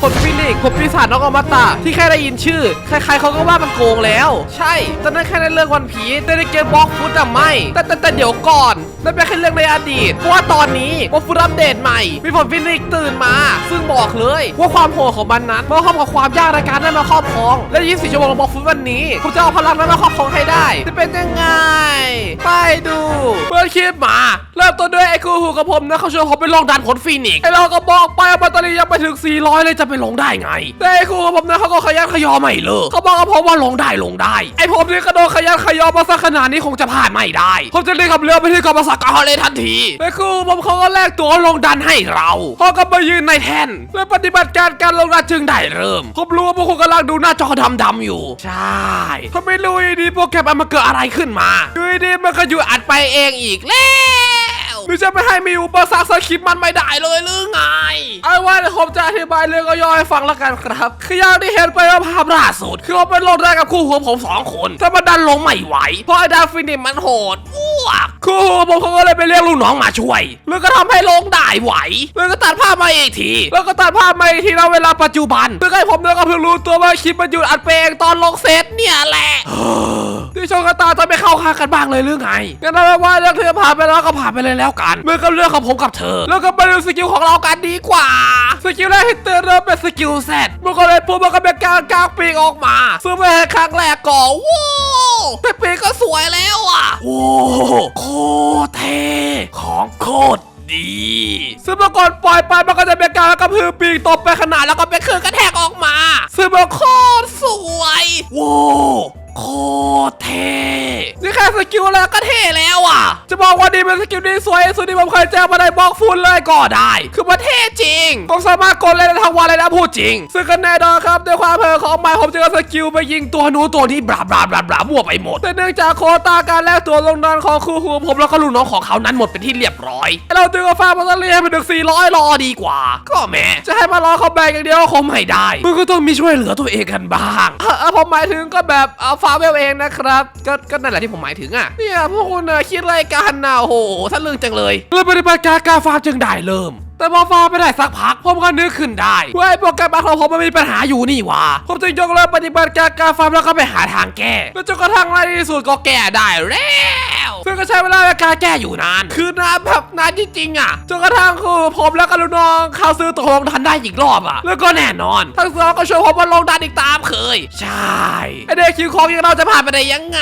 ผลฟินิกซ์ผลปีศาจน้องอมตะที่แค่ได้ยินชื่อ ใครๆเขาก็ว่ามันโกงแล้ว ใช่แต่นั่นแค่ในเรื่องวันพีแต่ในเกมบล็อกฟุตอะไม่ แต่แต่แต่เดี๋ยวก่อนนั่นเป็นแค่เรื่องในอดีต เพราะว่าตอนนี้บล็อกฟุตอัปเดตใหม่ มีผลฟินิกตื่นมา ซึ่งบอกเลยว่าความโหดของมันนั้นมาครอบกับความยากในการได้มาครอบครอง และ24ชั่วโมงของบล็อกฟุตวันนี้ผมจะเอาพลังนั้นมาครอบครองให้ได้ จะเป็นยังไงไปดู เปิดคลิปมา เริ่มต้นด้วยไอ้กูหูกับผมนะเขาชวนผมไปลองดันผลฟินิกซ์ไอ้เราก็บอกไปว่าแบตเตอรี่ยังไปถึง 400 เลยจะไปลงได้ไง แต่ไอ้กูกับผมนะเขาก็ขยันขยอไม่เลิกเขาบอกกับผมว่าลงได้ลงได้ ไอ้ผมนี่กระโดดขยันขยอมาสักขนาดนี้คงจะผ่านไม่ได้ ผมจะเรียกขับเรือไปที่กองประสาทกาเลยทันทีไอ้กูผมเขาก็แลกตัวลงดันให้เราเขาก็มายืนในแท่นและปฏิบัติการการลงดันจึงได้เริ่ม ผมรู้ว่าพวกคุณกำลังดูหน้าจอดำๆอยู่ ใช่เขาไม่รู้ดีโปรแกรมมันมาเกิดอะไรขึ้นมาอยู่ดีมันก็อยู่อัดไปเองอีกแล้วหรือจะไม่ให้มีอุปสรรคสคริปต์มันไม่ได้เลยหรือไงไอ้ว่าเดี๋ยวผมจะอธิบายเรื่องย่อให้ฟังแล้วกันครับคืออย่างที่เห็นไปว่าภาพล่าสุดคือว่าเป็นลงได้กับคู่หัวผมสองคนแต่มันดันลงไม่ไหว เพราะไอ้ดาฟินิมมันโหดอ้วกคู่หัวผมเขาก็เลยไปเรียกลูกน้องมาช่วย แล้วก็ทำให้ลงได้ไหว แล้วก็ตัดภาพมาอีกที แล้วก็ตัดภาพมาอีกทีในเวลาปัจจุบันเพื่อให้ผมเนี่ยก็เพิ่งรู้ตัวว่าคลิปมันหยุดอัดไปเองตอนลงเซตเนี่ยแหละ ที่โชคชะตาจะไม่เข้าข้างกันบ้างเลยหรือไงงั้นเอาเป็นว่าเรื่องที่ผ่านไปแล้วก็ผ่านไปเลยแล้วกันเมื่อกับเรื่องของผมกับเธอ แล้วก็มาดูสกิลของเรากันดีกว่า สกิลแรกที่เตือนเริ่มเป็นสกิลเซตเมื่อก็เลยปุ๊บมันก็เป็นการกางปีกออกมาซึ่งไม่ใช่ครั้งแรกก่อนว้าวแต่ปีกก็สวยแล้วอะโอ้โคตรเทของโคตรดีซึ่งเมื่อก่อนปล่อยไปมันก็จะเป็นการกระพือปีกตบไปขนาดแล้วก็เป็นเครื่องกระแทกออกมาซึ่งมันโคตรสวยว้าว โคตรเท่ นี่แค่สกิลแล้วก็เท่แล้วอะ จะบอกว่าดีเป็นสกิลที่สวยที่สุดที่ผมเคยเจอมาในบล็อกฟุตเลยก็ได้ คือมันเท่จริงผมสามารถกดเล่นได้ทั้งวันเลยนะพูดจริง ซึ่งก็แน่นอนครับด้วยความเพลิของมันผมจะเอาสกิลไปยิงตัวนู้นตัวนี้บลาบลาบลาบลามั่วไปหมด แต่เนื่องจากโควตาการแลกตัวลงดันของคู่หูผมแล้วก็ลูกน้องของเขานั้นหมดเป็นที่เรียบร้อย เราจึงเอาฟ้ามาตะเลียไปถึง400รอดีกว่า ก็แหม่จะให้มารอเขาแบกอย่างเดียวก็คงไม่ได้มึงก็ต้องมีช่วยเหลือตัวเองกันบ้างเออเออผมหมายถึงก็แบบเอาฟ้าเวลเองนะครับก็ก็นั่นแหละที่ผมหมายถึงอะเนี่ยพวกคุณน่ะคิดอะไรกันน่ะโอ้โหท่านลึงจังเลยเลยปฏิบัติการการฟาร์มจึงได้เริ่ม แต่พอฟ้าไปได้สักพักผมก็นึกขึ้นได้ว่าไอ้โปรแกรมบั๊กของผมมันมีปัญหาอยู่นี่หว่าผมจึงยกเลิกปฏิบัติการการฟาร์มแล้วก็ไปหาทางแก้แล้วจนกระทั่งในที่สุดก็แก้ได้แล้ว ซึ่งก็ใช้เวลาในการแก้อยู่นาน คือนานแบบนานจริงๆอะจนกระทั่งคือผมแล้วก็ลูกน้องเข้าซื้อตัวลงดันได้อีกรอบอะ แล้วก็แน่นอน ทั้งสองก็ช่วยผมมาลงดันอีกตามเคย ใช่ไอเด็กคิวของย่างเราจะผ่านไปได้ยังไง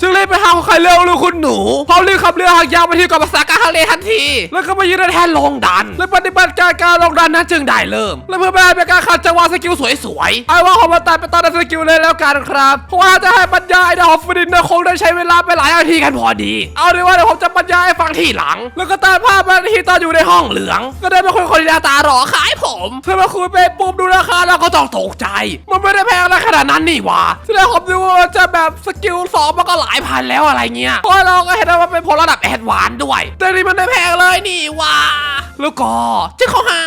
จึงรีบไปหาของใครเร็วเลยคุณหนูพร้อมรีบขับเรือหางยาวไปที่เกาะภาษากาทะเลทันที แล้วก็มายืนแทนลงดัน และปฏิบัติการการลงดันนั้นจึงได้เริ่ม และเพื่อไม่ให้เป็นการขัดจังหวะสกิลสวยๆไอ้ว่าผมมาตัดไปตอนในสกิลเลยแล้วกันครับเพราะว่าจะให้บรรยายดอกฟิดินนะคงได้ใช้เวลาไปหลายนาทีกันพอดี เอาดีว่าเดี๋ยวผมจะบรรยายให้ฟังที่หลัง แล้วก็ตัดภาพมาที่ตอนอยู่ในห้องเหลือง ก็ได้เป็นคนคนที่หน้าตาหล่อขายผมเพื่อมาคุยไปปุ๊บดูราคาแล้วก็ต้องตกใจ มันไม่ได้แพงอะไรขนาดนั้นนี่หว่าที่แรกผมดูว่าจะแบบสกิลสองมันก็หลายพันแล้วอะไรเงี้ยเพราะเราก็เห็นว่าเป็นพลระดับแอดวานซ์ด้วย แต่นี่มันไม่แพงเลยนี่หว่า แล้วก็จะเขาให้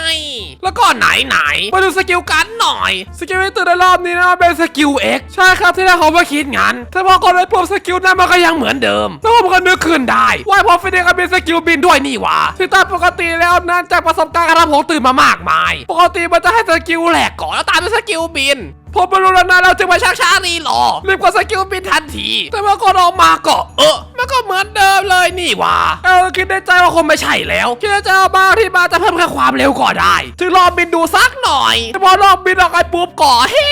แล้วก็ไหนไหนมาดูสกิลกันหน่อย สกิลที่ตื่นในรอบนี้นะเป็นสกิล X ใช่ครับที่แรกผมก็คิดงั้นแต่พอกดไปปุ๊บสกิลนั้นมันก็ยังเหมือนเดิมแล้วผมก็นึกขึ้นได้ว่าพอฟินเดก็มีสกิลบินด้วยนี่หว่าที่ตามปกติแล้วนั้นจากประสบการณ์การทำผมตื่นมามากมาย ปกติมันจะให้สกิลแหลกก่อนแล้วตามด้วยสกิลบินพอมารู้แล้วนะเราจึงมาชักช้ารีรอรีบกดสกิลบินทันที แต่เมื่อกดออกมาก็เออมันก็เหมือนเดิมเลยนี่ว่าเออคิดในใจว่าคงไม่ใช่แล้วคิดในใจว่าบาที่มาจะเพิ่มแค่ความเร็วก็ได้จึงลองบินดูสักหน่อยแต่พอลองบินออกไปปุ๊บก่อเฮ้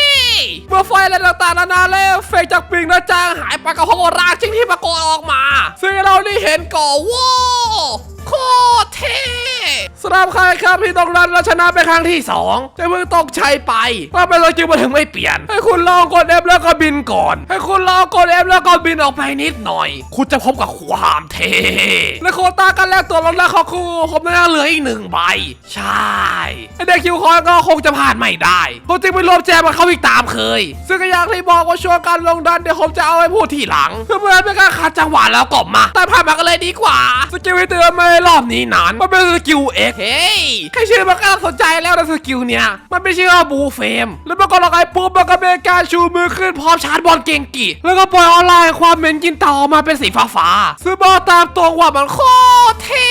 เมื่อไฟอะไรต่างๆนานาแล้วเฟกจากปิงนะจางหายไปกับห้องรากจริงที่ปรากฏออกมาซึ่งเราได้เห็นก่อว้าโคตรเท่ สำหรับใครครับที่ต้องรันและชนะไปครั้งที่สองจะเพิ่งตกชัยไปว่าเป็นสกิลมาถึงไม่เปลี่ยน ให้คุณลองกด F แล้วก็บินก่อน ให้คุณลองกด F แล้วก็บินออกไปนิดหน่อย คุณจะพบกับความเท่และโคต้าการแลกตัวรถแรกของคู่ผมน่าเหลืออีกหนึ่งใบ ใช่ไอเด็กคิวคอยก็คงจะผ่านไม่ได้ผมจึงไปรวมแจมกับเข้าอีกตามเคย ซึ่งก็อยางที่บอกว่าช่วงการลงดันเดี๋ยวผมจะเอาไว้พูดทีหลังเพื่อไม่ให้เป็นการขัดจังหวะแล้วก็มาแต่ผ่านมากันเลยดีกว่า สกิลที่เตือนมารอบนี้นั้นมันเป็นสกิลเอ็กเฮ้ยแค่ชื่อมันก็น่าสนใจแล้วนะสกิลเนี่ย มันไม่ใช่ว่าบูเฟม แล้วมันก็ลองไอ้ปุ๊บมันก็เป็นการชูมือขึ้นพร้อมชาร์จบอลเก่งกิแล้วก็ปล่อยออนไลน์ความเหม็นกินเต่าออกมาเป็นสีฟ้าๆซึ่งบอกตามตรงว่ามันโคตรเท่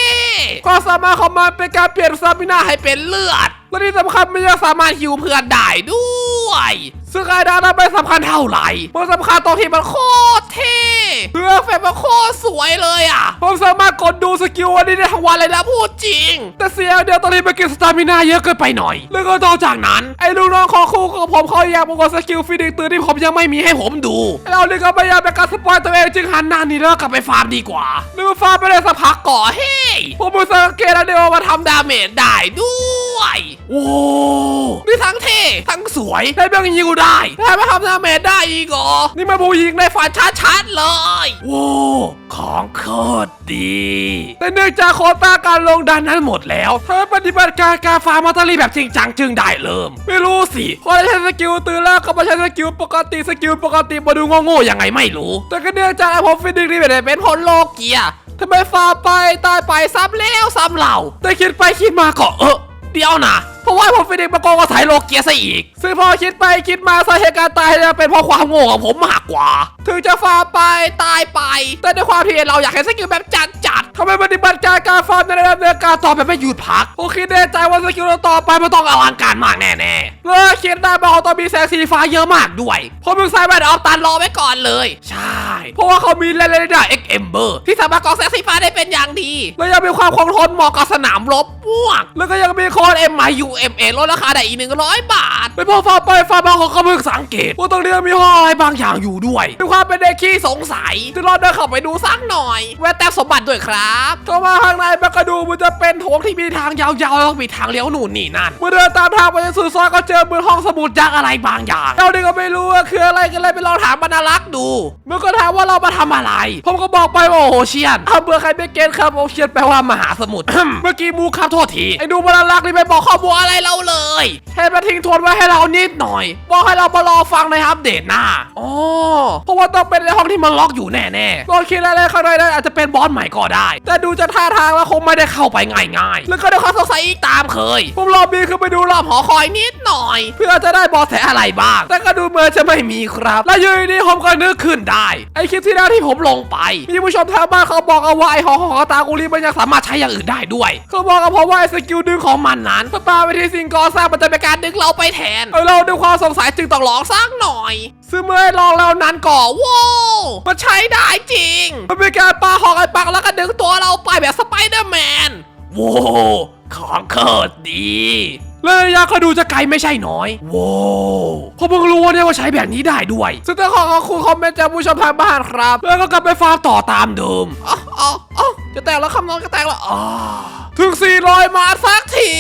ความสามารถของมันเป็นการเปลี่ยนสตามินาให้เป็นเลือดแและที่สำคัญมันยังสามารถฮิวเพื่อนได้ด้วย ซึ่งไอ้ดานั้นไม่สำคัญเท่าไหร่มันสำคัญตรงที่มันโคตรเท่เพื่อเฟซมันโคตรสวยเลยอะ ผมสามารถกดดูสกิลวันนี้ได้ทั้งวันเลยนะพูดจริง แต่เสียเดียวตอนนี้มันกินสตามินาเยอะเกินไปหน่อย แล้วก็ต่อจากนั้น ไอ้ลูกน้องของคู่ของผมเขาอยากบอกว่าสกิลฟินิกตื่นที่ผมยังไม่มีให้ผมดูเราเนี่ยก็พยายามเป็นการสปอยตัวเองจึงหันหน้านี้แล้วกลับไปฟาร์มดีกว่านึกว่าฟาร์มไปได้สักพักก่อนเฮ้ยผมมือสังเกตแล้วเดี๋ยวมาทำดาเมจได้ด้วย โอ้ นี่ทั้งเท่ทั้งสวยได้เบงยิวได้ได้แถมมาทำดาเมจได้อีกเหรอ นี่มาบูยิงในฝันชัดๆเลยโว้ของโคตรดี แต่เนื่องจากโคต้าการลงดันนั้นหมดแล้วเธอปฏิบัติการการฟาร์มมอเตอรี่แบบจริงจังจึงได้เริ่ม ไม่รู้สิพอใช้สกิลตื่นแล้วก็มาใช้สกิลปกติสกิลปกติมาดูโง่ๆยังไงไม่รู้ แต่ก็เนื่องจากไอ้ผมฟินิกนี่เป็นคนโลกเกียร์ทำไมฟาไปตายไปซ้ำแล้วซ้ำเล่าแต่คิดไปคิดมาก็เออเดี๋ยวนะ เพราะว่าผมฟินิกมาโกงกับสายโลเกียซะอีก ซึ่งพอคิดไปคิดมาสาเหตุการตายจะเป็นเพราะความโง่ของผมมากกว่า ถึงจะฟาร์ไปตายไป แต่ด้วยความที่เราอยากเห็นสกิลแบบจัดจัดทำไมปฏิบัติการการฟาร์มในระดับเนื้อการต่อแบบไม่หยุดพักโอเคแน่ใจว่าสกิลเราต่อไปมันต้องอลังการมากแน่ๆเมื่อคิดได้มาเขาต้องมีแสงสีฟ้าเยอะมากด้วยผมมึงใส่แว่นออฟตันรอไว้ก่อนเลย ใช่ เพราะว่าเขามีเลนส์ดาเอ็กเอมเบอร์ที่สามารถกรองแสงสีฟ้าได้เป็นอย่างดีและยังมีความคงทนเหมาะกับสนามรบพวกแล้วก็ยังมีโค้ด M I U M A ลดราคาได้อีก 100 บาทไปพอฟาร์มไปฟาร์มมาเขาก็เพิ่งสังเกตว่าตรงนี้มีห้องอะไรบางอย่างอยู่ด้วยมีความเป็นเด็กขี้สงสัยจึงรอเดินเข้าไปดูสักหน่อย แวะแต้มสมบัติด้วยครับเข้ามาข้างในมันก็ดูมันจะเป็นโถงที่มีทางยาวๆแล้วก็มีทางเลี้ยวหนุนนี่นั่นเมื่อเดินตามทางไปจนสุดซอยก็เจอเหมือนห้องสมุดยักษ์อะไรบางอย่างเรานี่ก็ไม่รู้ว่าคืออะไรกันเลยไปลองถามบรรณารักษ์ดูเมื่อก็ถามว่าเรามาทำอะไร ผมก็บอกไปว่าโอเชียนถ้าเบื่อใครไม่เก็ตครับโอเชียนแปลว่ามหาสมุทรเมื่อกี้มูครับโทษทีไอ้ดูบรรณารักษ์นี่ไม่บอกข้อมูลอะไรเราเลยแค่มาทิ้งทวนไว้ให้เรานิดหน่อยบอกให้เรามารอฟังในอัปเดตหน้าอ๋อเพราะว่าต้องเป็นในห้องที่มันล็อกอยู่แน่ๆก็คิดอะไรข้างในนั้นอาจจะเป็นบอสใหม่ก็ได้ แต่ดูจะท่าทางแล้วคงไม่ได้เข้าไปง่ายๆ แล้วก็ได้ความสงสัยอีกตามเคยผมรอบีขึ้นไปดูรอบหอคอยนิดหน่อย เพื่อจะได้บอแสอะไรบ้าง แต่ก็ดูเหมือนจะไม่มีครับ และอยืนดีๆผมก็นึกขึ้นได้ ไอคลิปที่แล้วที่ผมลงไป มีผู้ชมทางบ้านเขาบอกเอาว่าไอหอหอตากุลีมันยังสามารถใช้อย่างอื่นได้ด้วย เขาบอกกับผมว่าไอสกิลดึงของมันนั้นถ้าปาไปที่สิ่งก่อสร้างมันจะเป็นการดึงเราไปแทนเออเราด้วยความสงสัยจึงต้องลองสักหน่อย ซึ่งเมื่อลองแล้วนั้นก็ว้าวมันใช้ได้จริง มันเป็นการปาหอกไอปักแล้วก็ดึงตัวเราไปแบบสไปเดอร์แมนว้ว ของเคิดดีเลยระยะก็ดูจะไกลไม่ใช่น้อยโว้วผมเพิ่งรู้เนี่ยว่าใช้แบบนี้ได้ด้วยซึ่งต้องขอขอบคุณคอมเมนต์จากผู้ชมทางบ้านครับ แล้วก็กลับไปฟาร์มต่อตามเดิมอ๋ออ๋ออ๋อ จะแตกแล้วคำนองจะแตกแล้วอ๋อถึง 400 มาสักที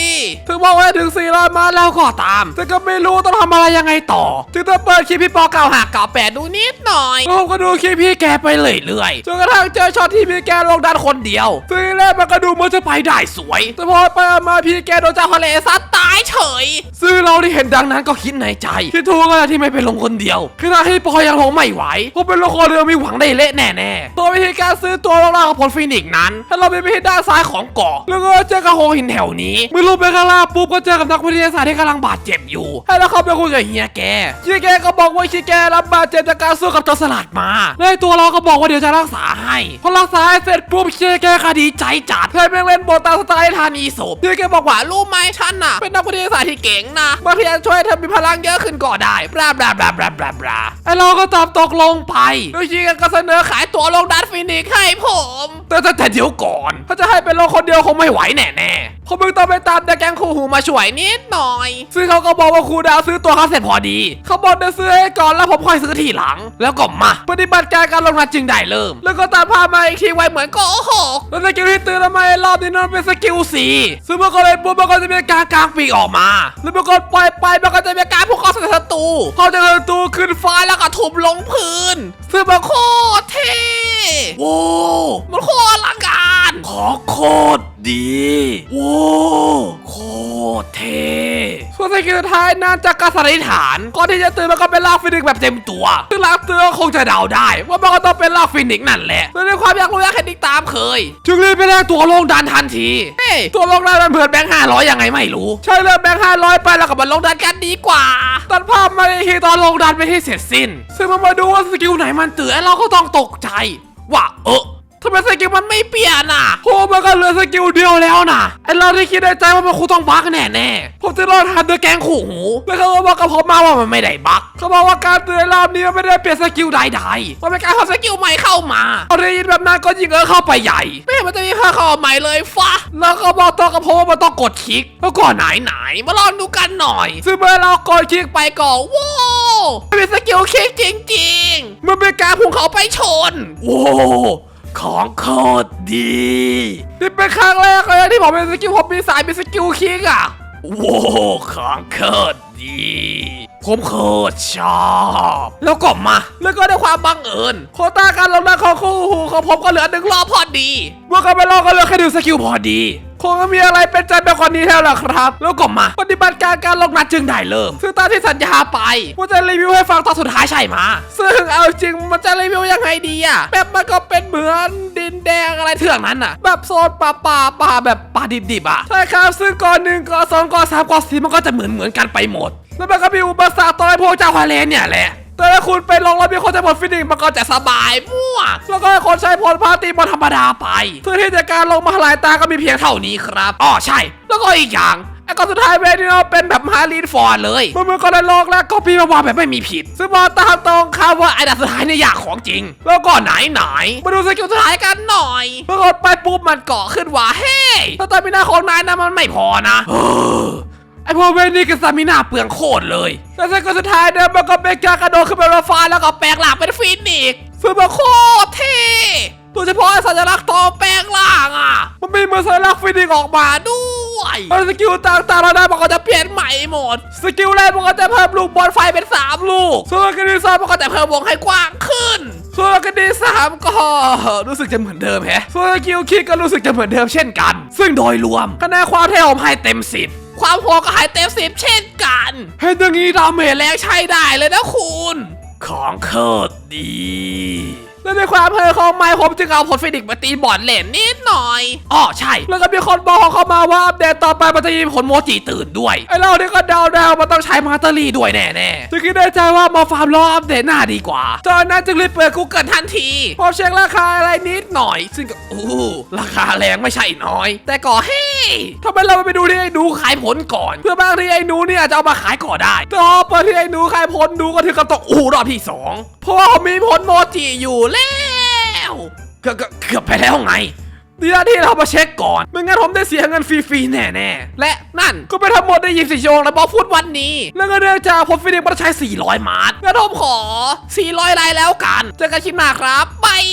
ถึงบอกว่าถึง 400 มาแล้วก็ตาม แต่ก็ไม่รู้ต้องทำอะไรยังไงต่อจึงต้องเปิดคลิปพี่ปอเก่าหาเก่าแปดดูนิดหน่อยแล้วผมก็ดูคลิปพี่แกไปเรื่อยๆ จนกระทั่งเจอช็อตที่พี่แกลงดันคนเดียว ซึ่งแรกมันก็ดูเหมันจะไปได้สวย แต่พอไปมาพี่แกโดนเจ้าทะเลซัดตายเฉย ซึ่งเราที่เห็นดังนั้นก็คิดในใจ ที่ถูกอะไรที่ไม่เป็นลงคนเดียวคือถ้าให้ปอยังลงไม่ไหวเพราะเป็นละครเรือมีหวังได้เละแน่ๆตัววิธีการซื้อตัวลงล่างของพลฟินิกซ์นั้นให้เราไปไปที่ด้านซ้ายของเกาะแล้วก็เจอกระโหงหินแถวนี้เมื่อลงไปข้างล่างปุ๊บก็เจอกับนักวิทยาศาสตร์ที่กำลังบาดเจ็บอยู่ให้เราเข้าไปคุยกับเฮียแกเฮียแกก็บอกว่าเฮียแกรับบาดเจ็บจากการสู้กับจรสลัดมาและไอ้ตัวเราก็บอกว่าเดี๋ยวจะรักษาให้พอรักษาเสร็จปุ๊บเฮียแกคดีใจจัดเพื่อนเล่นโบตาสไตล์ทานีศพเฮียแกบอกว่ารู้ไหมฉันน่ะ เป็นนักวิทยาศาสตร์ที่เก่งนะบางทีอาจช่วยเธอมีพลังเยอะขึ้นก็ได้บลาบลาบลาบลาบลาบลาไอ้เราก็ตอบตกลงไปโดยเฮียแกก็เสนอขายตัวลงดันฟินิกให้ผม แต่แต่ดี๋ยวก่อนถ้าจะให้เป็นลงคนเดียวคงไม่ไหวแน่ๆผมเพิ่งต้องไปตามแต่แกงคูหูมาช่วยนิดหน่อย ซึ่งเขาก็บอกว่าครูดาวซื้อตัวเขาเสร็จพอดี เขาบอกจะซื้อให้ก่อนแล้วผมค่อยซื้อทีหลัง แล้วก็มา ปฏิบัติการการลงนัดจึงได้เริ่ม แล้วก็ตามภามาอีกทีไวเหมือนโกหกแล้วสกิลที่ตื่นทำไมรอบนี้นั่นเป็นสกิลสีซึ่งเมื่อก็เลยปุ๊บมันก็จะมีการกางปีกออกมา แล้วเมื่อก็ปล่อยไปมันก็จะมีการพุ่งเข้าใส่ศั ตรูพอจะศัตรูขึ้นฟ้าแล้วก็ทุบลงพื้นซึ่งมันโคตรเท่โว้วมันโคตรอลังการขอโคตรดีโว้วโคตรเท่ส่วนสกิลสุดท้ายนั่นจากการสันนิษฐานก่อนที่จะตื่นมันก็เป็นลากฟินิกซ์แบบเต็มตัวซึ่งลากเตือคงจะเดาได้ ว่ามันก็ต้องเป็นลากฟินิกซ์นั่นแหละและด้วยความอยากรู้อยากเห็นอีกตามเคย จึงรีบไปแลกตัวลงดันทันทีเฮ้ยตัวลงดันมันเพื่อนแบงค์ห้าร้อยยังไงไม่รู้ ใช่เลยแบงค์ห้าร้อยไปแล้วก็มาลงดันกันดีกว่า ตัดภาพมาในทีตอนลงดันไปที่เสร็จสิ้น ซึ่งมันมาดูว่าสกิลไหนมันเตือนเราก็ต้องตกใจ ว่าเออ ททำไมสกิลมันไม่เปลี่ยนอะโอ้มันก็เหลือสกิลเดียวแล้วนะไอเราที่คิดในใจว่ามันคงต้องบั๊กแน่แน่ๆผมจะรอทันเดอแกงขู่หูแล้วเขาก็บอกกับผมมาว่ามันไม่ได้บั๊กเขาบอกว่าการเตือนรอบนี้มันไม่ได้เปลี่ยนสกิลใดๆมันเป็นการเอาสกิลใหม่เข้ามาเอาได้ยินแบบนั้นก็ยิงเออเข้าไปใหญ่ไม่เห็นมันจะมีค่าเข้าใหม่เลยฟะแล้วก็บอกตัวกับผมว่ามันต้องกดคลิกแล้วก็ไหนไหนๆมาลองดูกันหน่อยซึ่งเมื่อเรากดคลิกไปก็ว้าวมันเป็นสกิลคลิกจริงๆมันเป็นการพุ่งเขาไปชน โว้ว ของโคตรดี นี่เป็นครั้งแรกเลยนะที่ผมเป็นสกิลผมมีสายเป็นสกิลคลิกอะ โว้วของโคตรดี ผมโคตรชอบ แล้วก็มา แล้วก็ด้วยความบังเอิญโคต้าการลงหน้าของคู่หูของผมก็เหลือหนึ่งรอบพอดีเมื่อกันไปรอบก็เหลือแค่หนึ่งสกิลพอดีคงไม่มีอะไรเป็นใจแบบคนนี้แล้วล่ะครับ แล้วก็มา ปฏิบัติการการลงนัดจึงได้เริ่มซึ่งตามที่สัญญาไปว่าจะรีวิวให้ฟังตอนสุดท้ายใช่ไหมซึ่งเอาจริงมันจะรีวิวยังไงดีอะแบบมันก็เป็นเหมือนดินแดงอะไรเถื่องนั้นอะแบบโซนป่าป่าป่าแบบป่าดิบๆอะใช่ครับซึ่งก่อนหนึ่งก่อนสองก่อนสามก่อนสี่มันก็จะเหมือนเหมือนกันไปหมด แล้วมันก็มีอุปสรรคตอนไอ้พวกเจ้าทะเลนเนี่ยแหละแต่ถ้าคุณไปลงแล้วมีคนใช้ผลฟินิกมันก็จะสบายมั่วแล้วก็คนใช้ผลพาตีบอลธรรมดาไปเพื่อที่จะการลงมาลายตาก็มีเพียงเท่านี้ครับอ๋อใช่ แล้วก็อีกอย่างไอ้กอนสุดท้ายเวนี่เราเป็นแบบมารีนฟอร์ดเลยมือมือก่อนในโลกแล้วก็ปีมาวางแบบไม่มีผิด ซึ่งบอกตามตรงครับว่าไอ้ดับสุดท้ายเนี่ยอยากของจริง แล้วก็ไหนไหนมาดูสกิลสุดท้ายกันหน่อยเมื่อกดไปปุ๊บมันเกาะขึ้นว่าเฮ้ยสตามินาของนายนะมันไม่พอนะ ไอพวกเวนี่กับซามินาเปลืองโคตรเลย แล้วก็สุดท้ายเนี่ยมันก็เป็นการกระโดดขึ้นไปบนฟ้าแล้วก็แปลงร่างเป็นฟินิกซ์ซึ่งมันโคตรเท่โดยเฉพาะไอ้สัญลักษณ์ตอแปลงร่างอะ มันมีเหมือนสัญลักษณ์ฟินิกออกมาด้วยแล้วสกิลต่างๆเราได้มันก็จะเปลี่ยนใหม่หมด สกิลแรกมันก็จะเพิ่มลูกบอลไฟเป็น 3 ลูก ส่วนสกิลที่สองมันก็จะเพิ่มวงให้กว้างขึ้น ส่วนสกิลที่สามก็รู้สึกจะเหมือนเดิมแฮะ ส่วนสกิลคิกก็รู้สึกจะเหมือนเดิมเช่นกัน ซึ่งโดยรวมคะแนนความเท่ผมให้เต็ม 10 ความโหดก็ให้เต็มสิบเช่นกันเห็นอย่างนี้ดาเมจแรงใช้ได้เลยนะคุณ ของโคตรดี และในความเพลินของไมค์ผมจึงเอาผลฟินิกซ์มาตีบอลเล่นนิดหน่อยอ๋อใช่ แล้วก็มีคนบอกเข้ามาว่าอัปเดตต่อไปมันจะมีผลโมจิตื่นด้วย ไอเราเนี่ยก็เดาเดาๆมันต้องใช้มาสเตอรี่ด้วยแน่ๆจึงคิดในใจว่ามาฟาร์มรออัปเดตหน้าดีกว่าจากนั้นจึงรีบเปิด Google ทันทีพอเช็คราคาอะไรนิดหน่อย ซึ่งก็อู้ราคาแรงไม่ใช่น้อย แต่ก็เฮ้ยทำไมเราไม่ไปดูที่ไอ้หนูขายผลก่อน เพื่อบางทีไอ้หนูเนี่ยจะเอามาขายก่อนได้แต่พอเปิดที่ไอ้หนูขายผลดูก็ถึงกับตกอู้รอบที่สอง เพราะว่าเขามีผลโมจิอยู่แล้วก็ก็เกือบไปแล้วไงดีนะที่เรามาเช็คก่อน ไม่งั้นผมได้เสียเงินฟรีๆแน่ๆ และนั่นก็ไปทั้งหมดใน24ชั่วโมงและบอกพูดวันนี้ แล้วก็เนื่องจากผมฟินิกมันใช้ 400 มาร์ทงั้นผมขอ 400ไลน์แล้วกัน เจอกันคลิปหน้าครับบาย